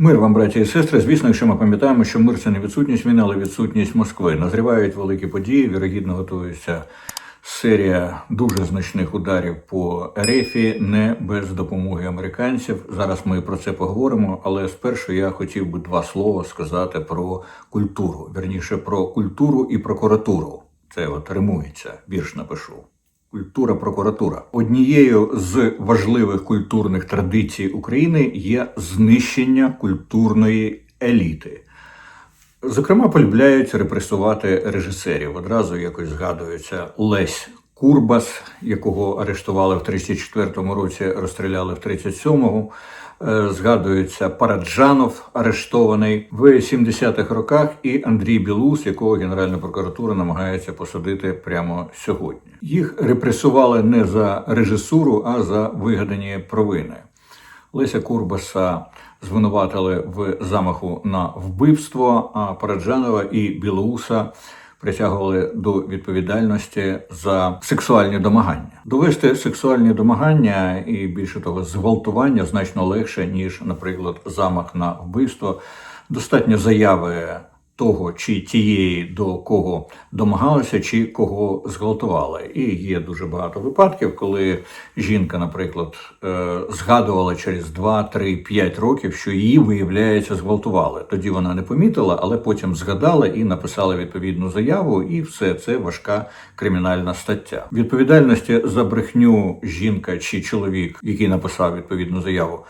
Мир вам, браті і сестри. Звісно, якщо ми пам'ятаємо, що мир це не відсутність війни, але відсутність Москви. Назрівають великі події, вірогідно готується серія дуже значних ударів по Ерефі, не без допомоги американців. Зараз ми про це поговоримо. Але спершу я хотів би два слова сказати про культуру. Вірніше про культуру і прокуратуру. Це от римується, вірш напишу. Культура прокуратура однією з важливих культурних традицій України є знищення культурної еліти. Зокрема, полюбляють репресувати режисерів. Одразу якось згадується Лесь Курбас, якого арештували в 34-му році, розстріляли в 37-му. Е, Згадується Параджанов, арештований в 70-х роках, і Андрій Білус, якого Генеральна прокуратура намагається посадити прямо сьогодні. Їх репресували не за режисуру, а за вигадані провини. Леся Курбаса звинуватили в замаху на вбивство, а Параджанова і Білоуса притягували до відповідальності за сексуальні домагання. Довести сексуальні домагання і більше того, зґвалтування значно легше ніж, наприклад, замах на вбивство. Достатньо заяви того чи тієї, до кого домагалися, чи кого зґвалтували. І є дуже багато випадків, коли жінка, наприклад, е, згадувала через 2, 3, 5 років, що її, виявляється, зґвалтували. Тоді вона не помітила, але потім згадала і написала відповідну заяву, і все це важка кримінальна стаття. Відповідальності за брехню жінка чи чоловік, який написав відповідну заяву.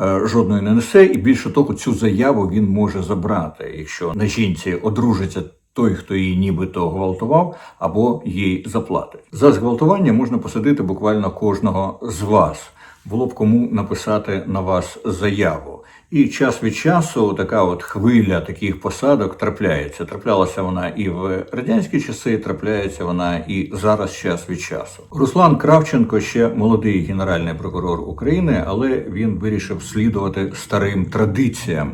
Е, Жодної не несе, і більше того, цю заяву він може забрати, якщо на жінці одружиться той, хто її нібито гвалтував, або їй заплатить. За зґвалтування можна посадити буквально кожного з вас. Було б кому написати на вас заяву. І час від часу така от хвиля таких посадок трапляється. Траплялася вона і в радянські часи, трапляється вона і зараз час від часу. Руслан Кравченко ще молодий генеральний прокурор України, але він вирішив слідувати старим традиціям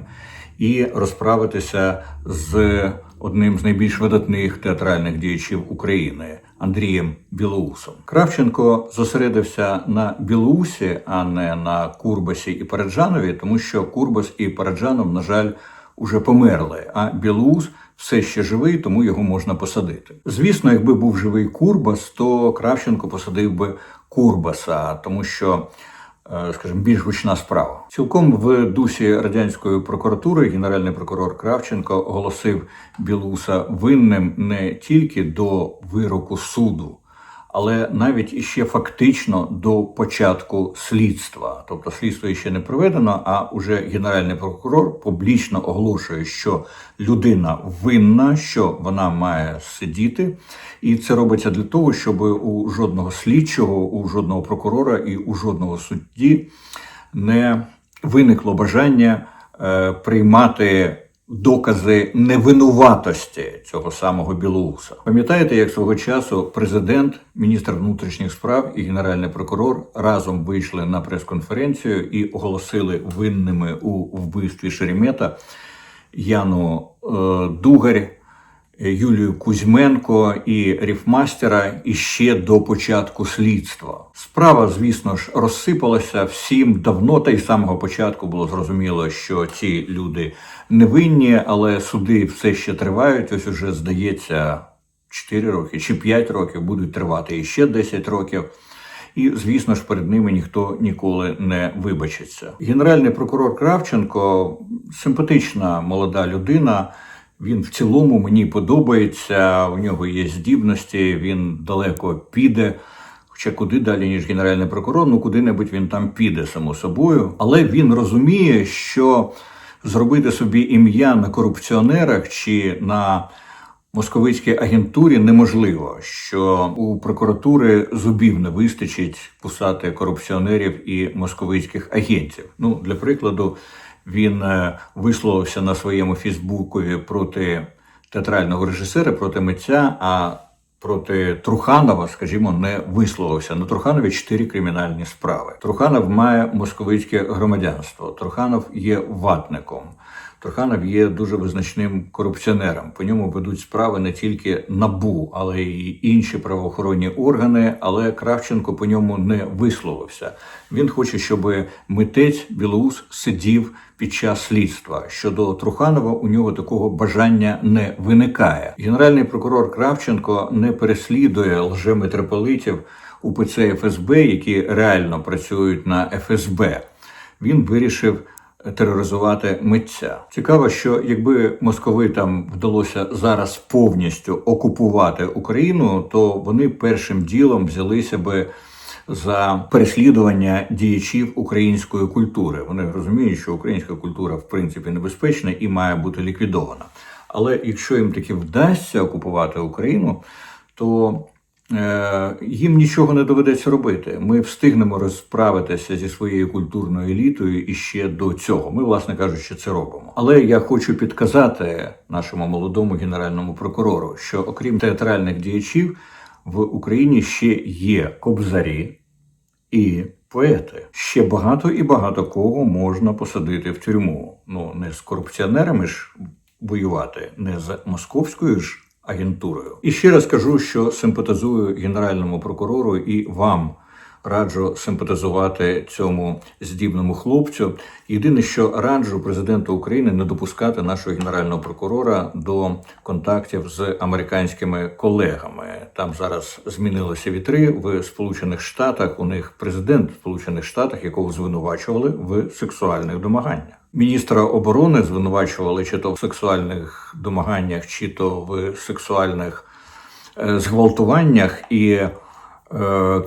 і розправитися з одним з найбільш видатних театральних діячів України Андрієм Білоусом. Кравченко зосередився на Білоусі, а не на Курбасі і Параджанові, тому що Курбас і Параджанов, на жаль, уже померли. А Білоус все ще живий, тому його можна посадити. Звісно, якби був живий Курбас, то Кравченко посадив би Курбаса, тому що скажімо, більш гучна справа. Цілком в дусі радянської прокуратури генеральний прокурор Кравченко оголосив Білуса винним не тільки до вироку суду, але навіть іще фактично до початку слідства. Тобто слідство ще не проведено, а уже генеральний прокурор публічно оголошує, що людина винна, що вона має сидіти, і це робиться для того, щоб у жодного слідчого, у жодного прокурора і у жодного судді не виникло бажання е, приймати докази невинуватості цього самого Білоуса. Пам'ятаєте, як свого часу президент, міністр внутрішніх справ і генеральний прокурор разом вийшли на прес-конференцію і оголосили винними у вбивстві Шеремета Яну е, Дугарь. Юлію Кузьменко і Ріфмастера іще до початку слідства. Справа, звісно ж, розсипалася всім давно, та й з самого початку було зрозуміло, що ці люди невинні, але суди все ще тривають. Ось уже здається 4 роки чи 5 років будуть тривати ще 10 років. І, звісно ж, перед ними ніхто ніколи не вибачиться. Генеральний прокурор Кравченко симпатична молода людина. Він в цілому мені подобається, у нього є здібності, він далеко піде. Хоча куди далі, ніж генеральний прокурор, ну куди-небудь він там піде, само собою. Але він розуміє, що зробити собі ім'я на корупціонерах чи на московицькій агентурі неможливо, що у прокуратури зубів не вистачить кусати корупціонерів і московицьких агентів. Ну, для прикладу, він е, висловився на своєму Фейсбукові проти театрального режисера, проти митця. А проти Труханова, скажімо, не висловився. На Труханові чотири кримінальні справи. Труханов має московицьке громадянство. Труханов є ватником. Труханов є дуже визначним корупціонером. По ньому ведуть справи не тільки набу, але й інші правоохоронні органи. Але Кравченко по ньому не висловився. Він хоче, щоб митець Білоус сидів під час слідства. Щодо Труханова у нього такого бажання не виникає. Генеральний прокурор Кравченко не переслідує лжемитрополитів УПЦ ФСБ, які реально працюють на ФСБ. Він вирішив тероризувати митця. Цікаво, що якби московитам вдалося зараз повністю окупувати Україну, то вони першим ділом взялися би за переслідування діячів української культури. Вони розуміють, що українська культура в принципі небезпечна і має бути ліквідована. Але якщо їм таки вдасться окупувати Україну, то їм нічого не доведеться робити. Ми встигнемо розправитися зі своєю культурною елітою і ще до цього. Ми, власне кажучи, це робимо. Але я хочу підказати нашому молодому генеральному прокурору, що окрім театральних діячів в Україні ще є кобзарі і поети. Ще багато і багато кого можна посадити в тюрму. Ну не з корупціонерами ж воювати, не з московською ж агентурою. І ще раз кажу, що симпатизую генеральному прокурору і вам. Раджу симпатизувати цьому здібному хлопцю. Єдине, що раджу президенту України не допускати нашого генерального прокурора до контактів з американськими колегами. Там зараз змінилися вітри в Сполучених Штатах. У них президент Сполучених Штатах, якого звинувачували в сексуальних домаганнях. Міністра оборони звинувачували чи то в сексуальних домаганнях, чи то в сексуальних е, зґвалтуваннях і. Е,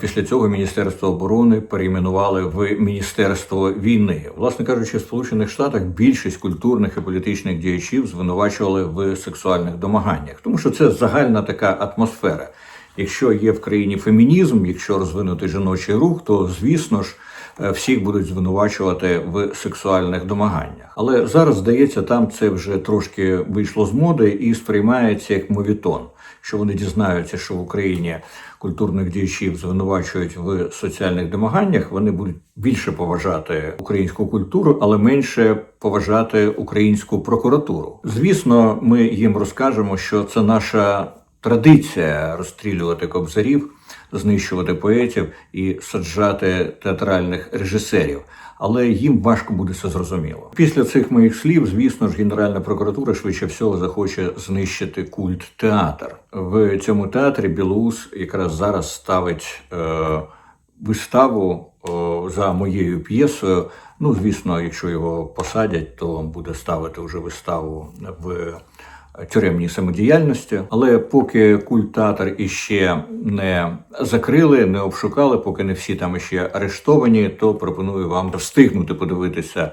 Після цього Міністерство оборони перейменували в Міністерство війни. Власне кажучи, в Сполучених Штатах більшість культурних і політичних діячів звинувачували в сексуальних домаганнях, тому що це загальна така атмосфера. Якщо є в країні фемінізм, якщо розвинутий жіночий рух, то звісно ж всіх будуть звинувачувати в сексуальних домаганнях. Але зараз здається, там це вже трошки вийшло з моди і сприймається як мовітон. Що вони дізнаються, що в Україні культурних діячів звинувачують в соціальних домаганнях, вони будуть більше поважати українську культуру, але менше поважати українську прокуратуру. Звісно, ми їм розкажемо, що це наша традиція розстрілювати кобзарів, знищувати поетів і саджати театральних режисерів. Але їм важко буде це зрозуміло. Після цих моїх слів, звісно ж, Генеральна прокуратура швидше всього захоче знищити культ театр. В цьому театрі Білоус якраз зараз ставить е, виставу е, за моєю п'єсою. Ну, звісно, якщо його посадять, то буде ставити вже виставу в тюремній самодіяльності. Але поки культатор іще не закрили, не обшукали, поки не всі там іще арештовані, то пропоную вам встигнути подивитися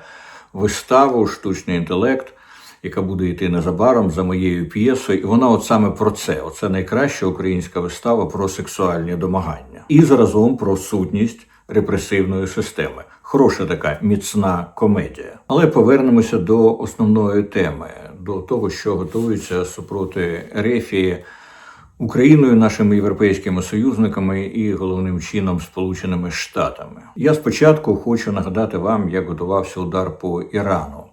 виставу Штучний інтелект. Яка буде йти незабаром за моєю п'єсою, і вона от саме про це. Оце найкраща українська вистава про сексуальні домагання, і заразом про сутність репресивної системи. Хороша така міцна комедія. Але повернемося до основної теми, до того, що готується супроти Рефії Україною, нашими європейськими союзниками і головним чином Сполученими Штатами. Я спочатку хочу нагадати вам, як готувався удар по Ірану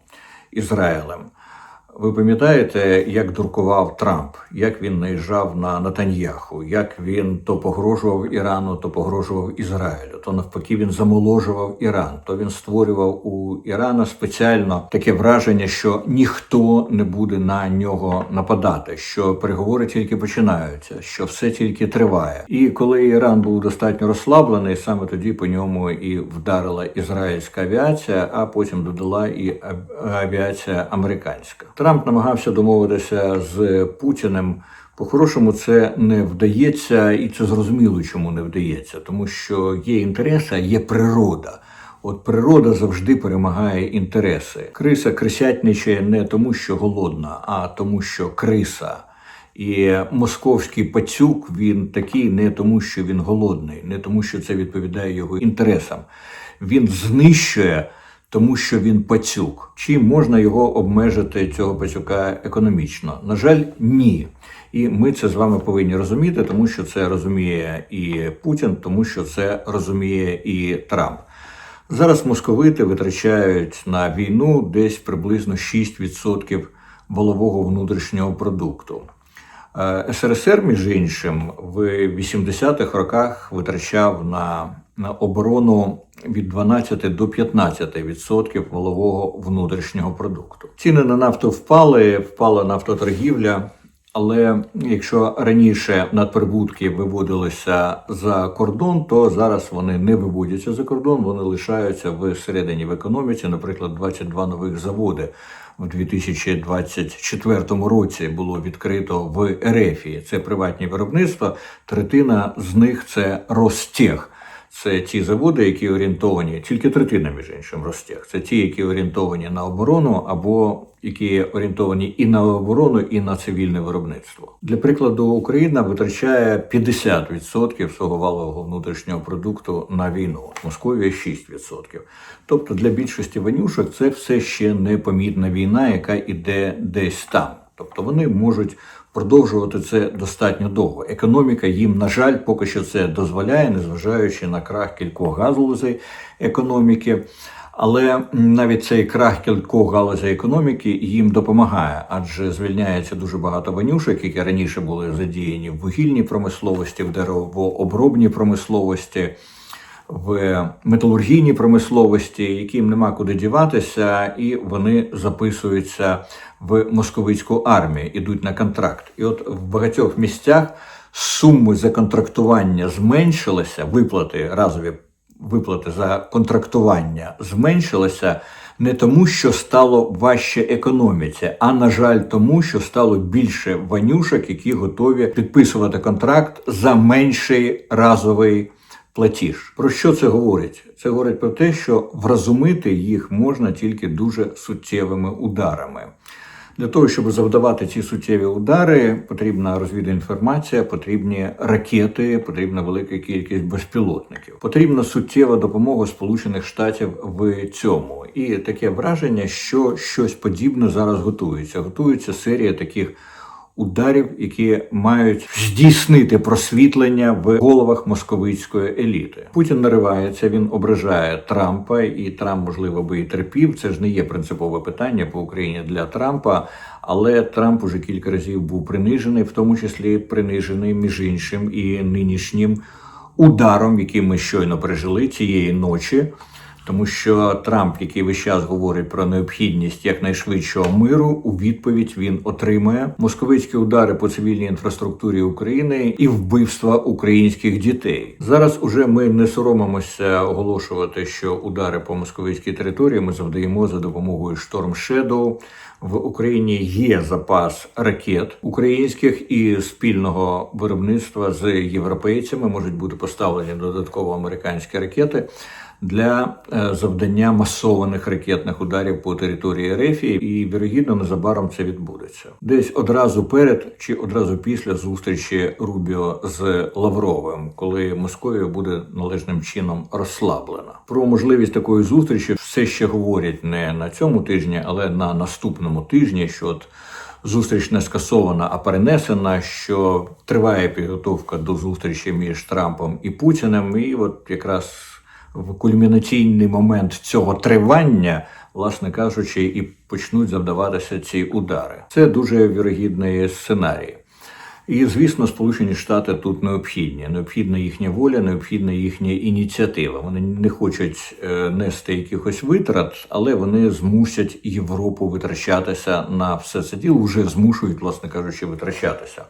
Ізраїлем. Ви пам'ятаєте, як дуркував Трамп, як він наїжджав на Натаньяху, як він то погрожував Ірану, то погрожував Ізраїлю, то навпаки він замоложував Іран, то він створював у Ірана спеціально таке враження, що ніхто не буде на нього нападати, що переговори тільки починаються, що все тільки триває. І коли Іран був достатньо розслаблений, саме тоді по ньому і вдарила ізраїльська авіація, а потім додала і авіація американська. Трамп намагався домовитися з Путіним. По-хорошому, це не вдається, і це зрозуміло, чому не вдається, тому що є інтереси, а є природа. От природа завжди перемагає інтереси. Криса крисятничає не тому, що голодна, а тому, що криса. І московський пацюк він такий не тому, що він голодний, не тому, що це відповідає його інтересам. Він знищує тому що він пацюк. Чи можна його обмежити цього пацюка економічно? На жаль, ні. І ми це з вами повинні розуміти, тому що це розуміє і Путін, тому що це розуміє і Трамп. Зараз московити витрачають на війну десь приблизно 6% валового внутрішнього продукту. Е, СРСР, між іншим, в 80-х роках витрачав на, на оборону від 12 до 15% валового внутрішнього продукту. Ціни на нафту впали, впала нафтоторгівля. Але якщо раніше надприбутки виводилися за кордон, то зараз вони не виводяться за кордон, вони лишаються всередині в економіці. Наприклад, 22 нових заводи в 2024 році було відкрито в Ерефії. Це приватні виробництва. Третина з них це Ростех. Це ті заводи, які орієнтовані, тільки третина, між іншим, Ростех. Це ті, які орієнтовані на оборону, або які орієнтовані і на оборону, і на цивільне виробництво. Для прикладу, Україна витрачає 50% свого валового внутрішнього продукту на війну, Московія 6%. Тобто для більшості ванюшок це все ще непомітна війна, яка іде десь там. Тобто вони можуть продовжувати це достатньо довго. Економіка їм, на жаль, поки що це дозволяє, незважаючи на крах кількох галузей економіки. Але навіть цей крах кількох галузей економіки їм допомагає, адже звільняється дуже багато ванюшок, які раніше були задіяні в вугільній промисловості, в деревообробній промисловості в металургійній промисловості, яким нема куди діватися, і вони записуються в московицьку армію, ідуть на контракт. І от в багатьох місцях суми за контрактування зменшилися, виплати разові виплати за контрактування зменшилися. Не тому, що стало важче економіці, а на жаль, тому, що стало більше ванюшок, які готові підписувати контракт за менший разовий платіж. Про що це говорить? Це говорить про те, що вразумити їх можна тільки дуже суттєвими ударами. Для того, щоб завдавати ці суттєві удари, потрібна розвідна інформація, потрібні ракети, потрібна велика кількість безпілотників. Потрібна суттєва допомога Сполучених Штатів в цьому. І таке враження, що щось подібне зараз готується. Готується серія таких ударів, які мають здійснити просвітлення в головах московицької еліти. Путін наривається, він ображає Трампа, і Трамп, можливо, би і терпів. Це ж не є принципове питання по Україні для Трампа. Але Трамп уже кілька разів був принижений, в тому числі принижений між іншим і нинішнім ударом, який ми щойно пережили цієї ночі. Тому що Трамп, який весь час говорить про необхідність якнайшвидшого миру, у відповідь він отримує московицькі удари по цивільній інфраструктурі України і вбивства українських дітей. Зараз уже ми не соромимося оголошувати, що удари по московицькій території ми завдаємо за допомогою Storm Shadow. В Україні є запас ракет українських і спільного виробництва з європейцями можуть бути поставлені додатково американські ракети для е, завдання масованих ракетних ударів по території РФ, і вірогідно незабаром це відбудеться. Десь одразу перед чи одразу після зустрічі Рубіо з Лавровим, коли Московія буде належним чином розслаблена. Про можливість такої зустрічі все ще говорять не на цьому тижні, але на наступному тижні. що от Зустріч не скасована, а перенесена, що триває підготовка до зустрічі між Трампом і Путіним. І от якраз в кульмінаційний момент цього тривання, власне кажучи, і почнуть завдаватися ці удари. Це дуже вірогідний сценарій. І, звісно, Сполучені Штати тут необхідні. Необхідна їхня воля, необхідна їхня ініціатива. Вони не хочуть е, нести якихось витрат, але вони змусять Європу витрачатися на все це діло, вже змушують, власне кажучи, витрачатися.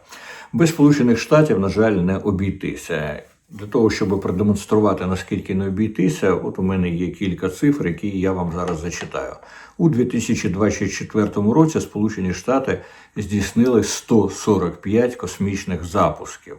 Без Сполучених Штатів, на жаль, не обійтися. Для того, щоб продемонструвати, наскільки не обійтися, от у мене є кілька цифр, які я вам зараз зачитаю. У 2024 році Сполучені Штати здійснили 145 космічних запусків.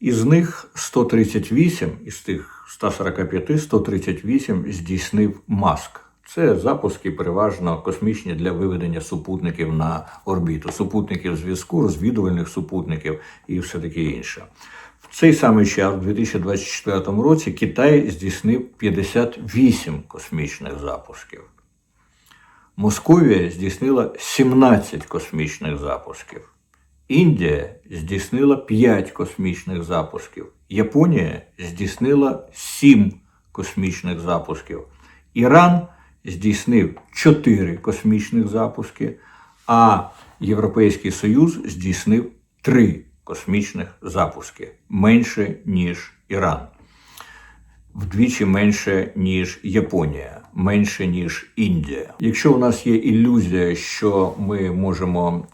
Із них 138, із тих 145, 138 здійснив Маск. Це запуски переважно космічні для виведення супутників на орбіту, супутників зв'язку, розвідувальних супутників і все таке інше. Цей самий час, у 2024 році, Китай здійснив 58 космічних запусків. Московія здійснила 17 космічних запусків. Індія здійснила 5 космічних запусків. Японія здійснила 7 космічних запусків. Іран здійснив 4 космічних запуски, а Європейський Союз здійснив 3 космічних запуски менше, ніж Іран вдвічі менше, ніж Японія, менше, ніж Індія. Якщо у нас є ілюзія, що ми можемо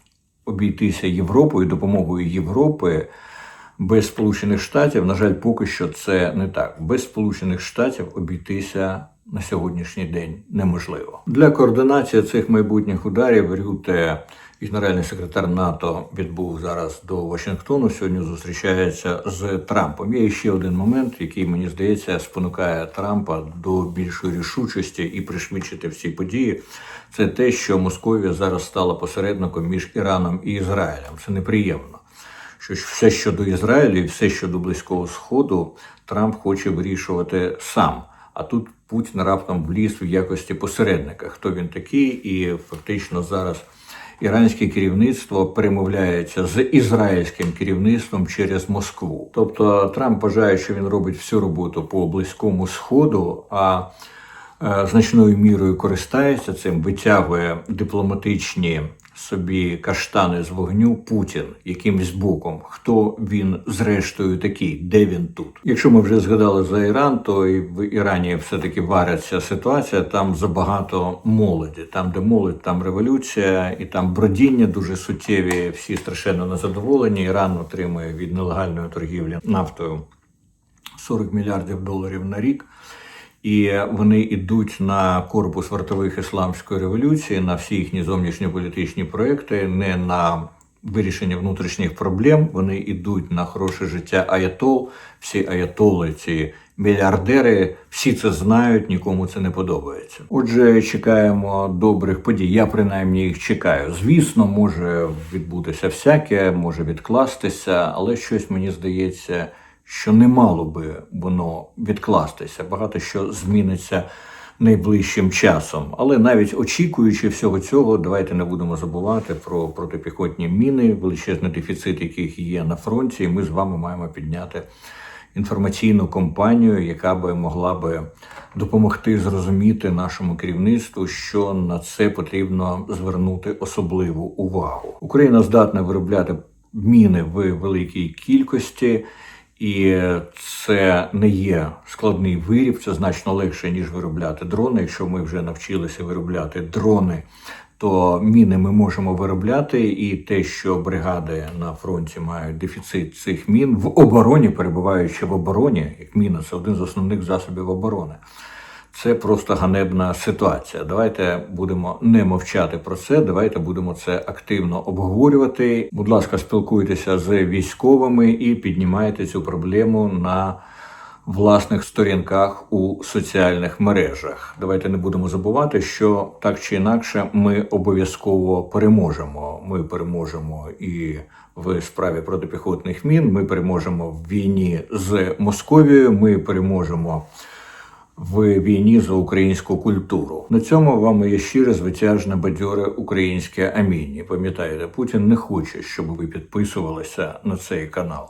обійтися Європою, допомогою Європи без Сполучених Штатів, на жаль, поки що це не так. Без Сполучених Штатів обійтися на сьогоднішній день неможливо. Для координації цих майбутніх ударів Рюте, генеральний секретар НАТО, відбув зараз до Вашингтону. Сьогодні зустрічається з Трампом. Є ще один момент, який мені здається спонукає Трампа до більшої рішучості і пришвидшити всі події. Це те, що Московія зараз стала посередником між Іраном і Ізраїлем. Це неприємно що все щодо Ізраїлю і все щодо Близького Сходу Трамп хоче вирішувати сам. А тут Путін раптом вліз в якості посередника. Хто він такий? І фактично зараз іранське керівництво перемовляється з ізраїльським керівництвом через Москву. Тобто Трамп вважає, що він робить всю роботу по близькому сходу. а е, Значною мірою користається цим, витягує дипломатичні собі каштани з вогню Путін якимсь боком. Хто він зрештою такий? Де він тут? Якщо ми вже згадали за Іран, то і в Ірані все-таки вариться ситуація. Там забагато молоді. Там, де молодь, там революція, і там бродіння дуже суттєві. Всі страшенно незадоволені. Іран отримує від нелегальної торгівлі нафтою 40 мільярдів доларів на рік. І вони йдуть на корпус вартових ісламської революції, на всі їхні зовнішньополітичні проекти, не на вирішення внутрішніх проблем. Вони йдуть на хороше життя аятол. Всі аятоли, ці мільярдери, всі це знають, нікому це не подобається. Отже, чекаємо добрих подій. Я принаймні їх чекаю. Звісно, може відбутися всяке, може відкластися, але щось мені здається що не мало би воно відкластися. Багато що зміниться найближчим часом. Але навіть очікуючи всього цього, давайте не будемо забувати про протипіхотні міни, величезний дефіцит, яких є на фронті. І ми з вами маємо підняти. Інформаційну кампанію, яка би могла би допомогти зрозуміти нашому керівництву, що на це потрібно звернути особливу увагу. Україна здатна виробляти міни в великій кількості. І це не є складний виріб, це значно легше, ніж виробляти дрони. Якщо ми вже навчилися виробляти дрони, то міни ми можемо виробляти. І те, що бригади на фронті мають дефіцит цих мін в обороні, перебуваючи в обороні, як міна, це один з основних засобів оборони. Це просто ганебна ситуація. Давайте будемо не мовчати про це. Давайте будемо це активно обговорювати. Будь ласка, спілкуйтеся з військовими і піднімайте цю проблему на власних сторінках у соціальних мережах. Давайте не будемо забувати, що так чи інакше ми обов'язково переможемо. Ми переможемо і в справі протипіхотних мін. Ми переможемо в війні з Московією. Ми переможемо в війні за українську культуру. На цьому вам моє щире, звитяжне, бадьоре українське амінь. Пам'ятаєте, Путін не хоче, щоб ви підписувалися на цей канал.